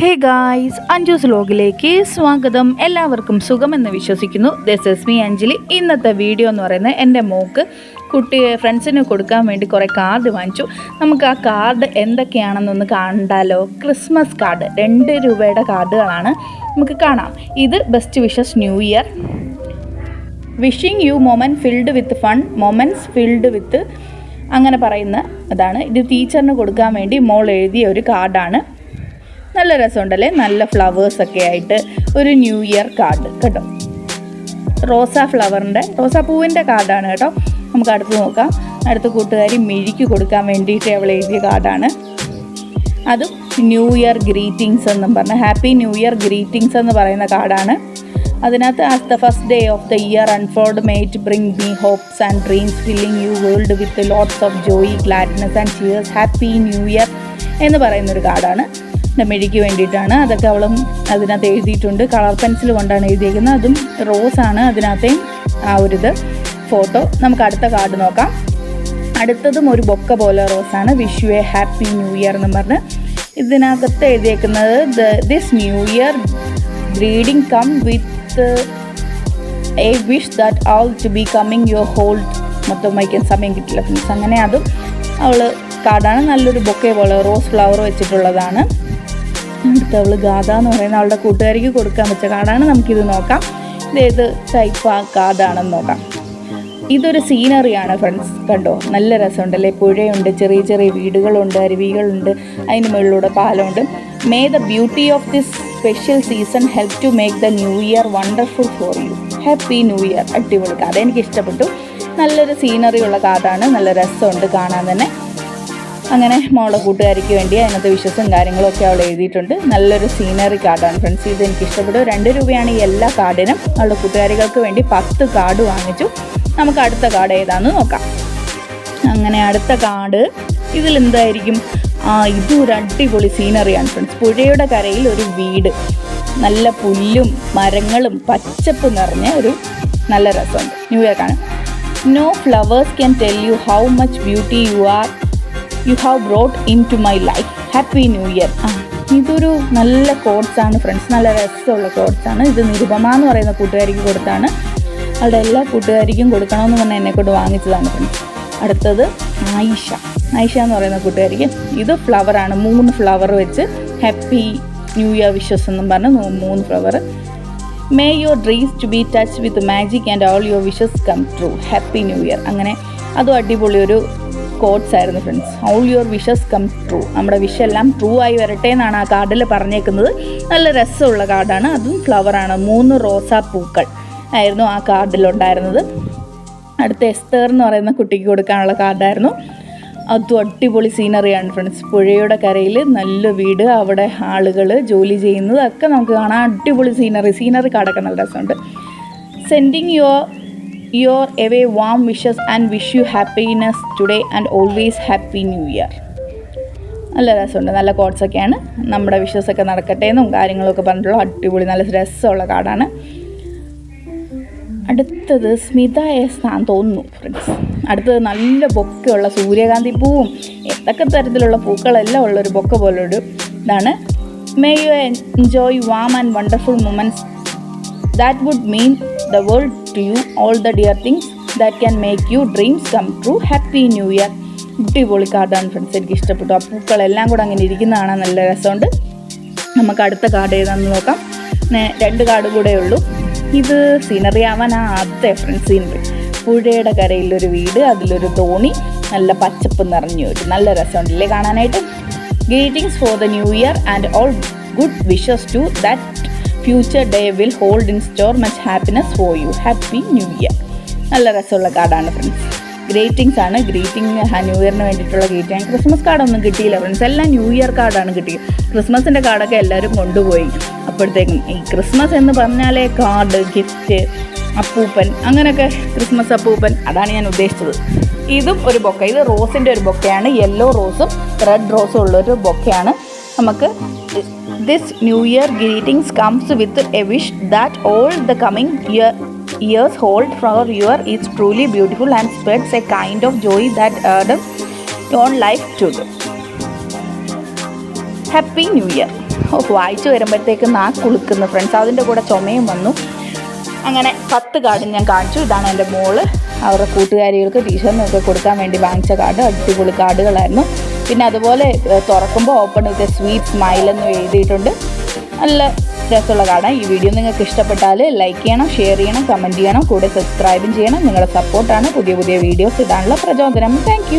Hey guys Anju's ലോഗിലേക്ക് സ്വാഗതം. എല്ലാവർക്കും സുഖമെന്ന് വിശ്വസിക്കുന്നു. This is me Anjali. ഇന്നത്തെ വീഡിയോ എന്ന് പറയുന്നത് എന്റെ മോക്ക് കുട്ടി ഫ്രണ്ട്സിന് കൊടുക്കാൻ വേണ്ടി കുറേ കാർഡ് വാങ്ങിച്ചു. നമുക്ക് ആ കാർഡ് എന്തൊക്കെയാണെന്നൊന്ന് കണ്ടാലോ? ക്രിസ്മസ് കാർഡ് രണ്ട് രൂപയുടെ കാർഡുകളാണ് നമുക്ക് കാണാം. ഇത് best wishes new year wishing you moment filled with fun moments filled with അങ്ങനെ പറയുന്ന അതാണ്. ഇത് ടീച്ചറിന് കൊടുക്കാൻ വേണ്ടി മോൾ എഴുതിയ ഒരു കാർഡാണ് നല്ല രസമുണ്ടല്ലേ? നല്ല ഫ്ലവേഴ്സൊക്കെ ആയിട്ട് ഒരു ന്യൂ ഇയർ കാർഡ് കേട്ടോ? റോസാ ഫ്ലവറിന്റെ റോസാ പൂവിന്റെ കാർഡാണ് കേട്ടോ. നമുക്ക് അടുത്ത് നോക്കാം. അടുത്ത കൂട്ടുകാരി മിഴിക്ക് കൊടുക്കാൻ വേണ്ടിയിട്ട് അവൾ എഴുതിയ കാർഡാണ് അതും ന്യൂ ഇയർ ഗ്രീറ്റിങ്സ് എന്നും പറഞ്ഞ ഹാപ്പി ന്യൂ ഇയർ ഗ്രീറ്റിങ്സ് എന്ന് പറയുന്ന കാർഡാണ് അതിനകത്ത് as the first day of the year unfold mate bring me hopes and dreams filling you world with lots of joy gladness and cheers happy new year എന്ന് പറയുന്നൊരു കാർഡാണ് മെഴിക്ക് വേണ്ടിയിട്ടാണ്. അതൊക്കെ അവളും അതിനകത്ത് എഴുതിയിട്ടുണ്ട്. കളർ പെൻസിൽ കൊണ്ടാണ് എഴുതിയിരിക്കുന്നത് അതും റോസാണ് അതിനകത്തെയും ആ ഒരു ഇത്. ഫോട്ടോ നമുക്ക് അടുത്ത കാർഡ് നോക്കാം. അടുത്തതും ഒരു ബൊക്ക പോലെ റോസാണ് wish a happy new year എന്ന് പറഞ്ഞ് ഇതിനകത്ത് എഴുതിയേക്കുന്നത് this new year greeting come with a wish that all to be coming your hold മൊത്തം വയ്ക്കാൻ സമയം കിട്ടില്ല. അങ്ങനെ അതും അവൾ കാർഡാണ് നല്ലൊരു ബൊക്കെ പോലെ റോസ് ഫ്ലവർ വെച്ചിട്ടുള്ളതാണ്. അടുത്ത അവൾ ഗാഥ എന്ന് പറയുന്ന അവളുടെ കൂട്ടുകാരിക്ക് കൊടുക്കാൻ വെച്ച കാർഡാണ് നമുക്കിത് നോക്കാം. ഇത് ഏത് ടൈപ്പ് ആ കാർഡാണെന്ന് നോക്കാം. ഇതൊരു സീനറിയാണ് ഫ്രണ്ട്സ് കണ്ടോ? നല്ല രസമുണ്ടല്ലേ? പുഴയുണ്ട് ചെറിയ ചെറിയ വീടുകളുണ്ട് അരുവികളുണ്ട് അതിന് മുകളിലൂടെ പാലമുണ്ട്. May the beauty of this special season help to make the new year wonderful for you happy new year അടിപൊളി കഥ എനിക്ക് ഇഷ്ടപ്പെട്ടു നല്ലൊരു സീനറിയുള്ള കാർഡാണ് നല്ല രസമുണ്ട് കാണാൻ തന്നെ. അങ്ങനെ മോളുടെ കൂട്ടുകാരിക്ക് വേണ്ടി അതിനകത്ത് വിശ്വസും കാര്യങ്ങളൊക്കെ അവൾ എഴുതിയിട്ടുണ്ട്. നല്ലൊരു സീനറി കാർഡാണ് ഫ്രണ്ട്സ് ഇത് എനിക്ക് ഇഷ്ടപ്പെട്ടു രണ്ട് രൂപയാണ് ഈ എല്ലാ കാർഡിനും അവളുടെ കൂട്ടുകാരികൾക്ക് വേണ്ടി പത്ത് കാർഡ് വാങ്ങിച്ചു. നമുക്ക് അടുത്ത കാർഡ് ഏതാണെന്ന് നോക്കാം. അങ്ങനെ അടുത്ത കാർഡ് ഇതിൽ എന്തായിരിക്കും? ആ ഇതും ഒരു അടിപൊളി സീനറിയാണ് ഫ്രണ്ട്സ് പുഴയുടെ കരയിൽ ഒരു വീട്. നല്ല പുല്ലും മരങ്ങളും പച്ചപ്പ് നിറഞ്ഞ ഒരു നല്ല രസമുണ്ട്. ന്യൂ ഇയർ കാണാൻ no flowers can tell you how much beauty you are you have brought in to my life happy new year ആ ഇതൊരു നല്ല കോട്ട്സാണ് ഫ്രണ്ട്സ് നല്ല രസമുള്ള കോട്ട്സാണ് ഇത് നിരുപമ എന്ന് പറയുന്ന കൂട്ടുകാരിക്ക് കൊടുത്താണ്. അവളുടെ എല്ലാ കൂട്ടുകാരിക്കും കൊടുക്കണമെന്ന് പറഞ്ഞാൽ എന്നെ കൊണ്ട് വാങ്ങിച്ചതാണ് ഫ്രണ്ട്സ് അടുത്തത് ആയിഷ. ആയിഷ എന്ന് പറയുന്ന കൂട്ടുകാരിക്ക് ഇത് ഫ്ലവറാണ് മൂന്ന് ഫ്ലവർ വെച്ച് ഹാപ്പി ന്യൂ ഇയർ വിഷസ് എന്നും പറഞ്ഞ് മൂന്ന് flower may your dreams to be touch with magic and all your wishes come true happy new year അങ്ങനെ അതും അടിപൊളി ഒരു കോട്ട്സ് ആയിരുന്നു friends all your wishes come true നമ്മുടെ വിഷെല്ലാം ട്രൂ ആയി വരട്ടെ എന്നാണ് ആ കാർഡിൽ പറഞ്ഞേക്കുന്നത്. നല്ല രസമുള്ള കാർഡാണ്. അതും ഫ്ലവറാണ് മൂന്ന് റോസാ പൂക്കൾ ആയിരുന്നു ആ കാർഡിലുണ്ടായിരുന്നത് അടുത്ത എസ്തേർ എന്ന് പറയുന്ന കുട്ടിക്ക് കൊടുക്കാനുള്ള കാർഡായിരുന്നു. അതും അടിപൊളി സീനറിയാണ് ഫ്രണ്ട്സ് പുഴയുടെ കരയിൽ നല്ല വീട് അവിടെ ആളുകൾ ജോലി ചെയ്യുന്നത് ഒക്കെ നമുക്ക് കാണാം. അടിപൊളി സീനറി സീനറി കാർഡൊക്കെ നല്ല രസമുണ്ട്. Sending your your away warm wishes and wish you happiness today and always happy new year നല്ല രസമുണ്ട്. നല്ല കോട്ട്സൊക്കെയാണ് നമ്മുടെ വിഷസൊക്കെ നടക്കട്ടെ എന്നും കാര്യങ്ങളൊക്കെ പറഞ്ഞിട്ടുള്ള അടിപൊളി നല്ല രസമുള്ള കാർഡാണ് അടുത്തത് സ്മിത എസ് ആണെന്ന് തോന്നുന്നു ഫ്രണ്ട്സ് അടുത്തത് നല്ല ബൊക്കെയുള്ള സൂര്യകാന്തി പൂവും എന്തൊക്കെ തരത്തിലുള്ള പൂക്കളെല്ലാം ഉള്ള ഒരു ബൊക്ക പോലൊരു ഇതാണ്. May you enjoy warm and wonderful moments that would mean the world to you all the dear things that can make you dreams come true happy new year അടിപൊളി കാർഡാണ് ഫ്രണ്ട്സ് എനിക്ക് ഇഷ്ടപ്പെട്ടു. ആ പൂക്കളെല്ലാം കൂടെ അങ്ങനെ ഇരിക്കുന്നതാണ് നല്ല രസമുണ്ട്. നമുക്ക് അടുത്ത കാർഡ് ഏതാണെന്ന് നോക്കാം. രണ്ട് കാർഡ് കൂടെ ഉള്ളൂ. ഇത് സീനറി ആവാൻ ആ ആദ്യത്തെ ഫ്രണ്ട്സ് സീനറി പുഴയുടെ കരയിലൊരു വീട് അതിലൊരു തോണി നല്ല പച്ചപ്പ് നിറഞ്ഞു ഒരു നല്ല രസമുണ്ടല്ലേ കാണാനായിട്ട്? Greetings for the new year and all good wishes to that future day will hold in store much happiness for you happy new year നല്ല രസമുള്ള കാർഡാണ് ഫ്രണ്ട്സ് ഗ്രീറ്റിംഗ്സ് ആണ്. ഗ്രീറ്റിംഗ് ന്യൂ ഇയറിന് വേണ്ടിയിട്ടുള്ള ഗ്രീറ്റിംഗ് ക്രിസ്മസ് കാർഡൊന്നും കിട്ടിയില്ല ഫ്രണ്ട്സ് എല്ലാം new year കാർഡാണ് കിട്ടിയത്. ക്രിസ്മസിന്റെ കാർഡൊക്കെ എല്ലാവരും കൊണ്ടുപോയി. അപ്പോഴത്തേക്കും ഈ ക്രിസ്മസ് എന്ന് പറഞ്ഞാലേ കാർഡ് ഗിഫ്റ്റ് അപ്പൂപ്പൻ അങ്ങനെയൊക്കെ ക്രിസ്മസ് അപ്പൂപ്പൻ. അതാണ് ഞാൻ ഉദ്ദേശിച്ചത്. ഇതും ഒരു ബൊക്ക. ഇത് റോസിന്റെ ഒരു ബൊക്കയാണ്. യെല്ലോ റോസും റെഡ് റോസും ഉള്ളൊരു ബൊക്കയാണ്. നമുക്ക് this new year greetings comes with a wish that all the coming year years hold for your ease truly beautiful and spreads a kind of joy that aired yon life to the happy new year. ഓ, വായിച്ചു വരുമ്പോഴത്തേക്ക് നാക്ക് കുളുക്കുന്നു. Friends അതിന്റെ കൂടെ ചുമയും വന്നു. അങ്ങനെ പത്ത് കാർഡ് ഞാൻ കാണിച്ചു. ഇതാണ് എന്റെ മോൾ. അവരുടെ കൂട്ടുകാരികൾക്ക് ടീച്ചറിനൊക്കെ കൊടുക്കാൻ വേണ്ടി വാങ്ങിച്ച കാർഡ് അടിപൊളി കാർഡുകളായിരുന്നു പിന്നെ അതുപോലെ തുറക്കുമ്പോൾ ഓപ്പൺ ചെയ്ത സ്വീറ്റ് സ്മൈൽ എന്ന് എഴുതിയിട്ടുണ്ട്. നല്ല രസമുള്ള കാണാം. ഈ വീഡിയോ നിങ്ങൾക്ക് ഇഷ്ടപ്പെട്ടാൽ ലൈക്ക് ചെയ്യണം ഷെയർ ചെയ്യണം കമന്റ് ചെയ്യണം കൂടെ സബ്സ്ക്രൈബും ചെയ്യണം. നിങ്ങളുടെ സപ്പോർട്ടാണ് പുതിയ പുതിയ വീഡിയോസ് ഇടാനുള്ള പ്രചോദനം. താങ്ക്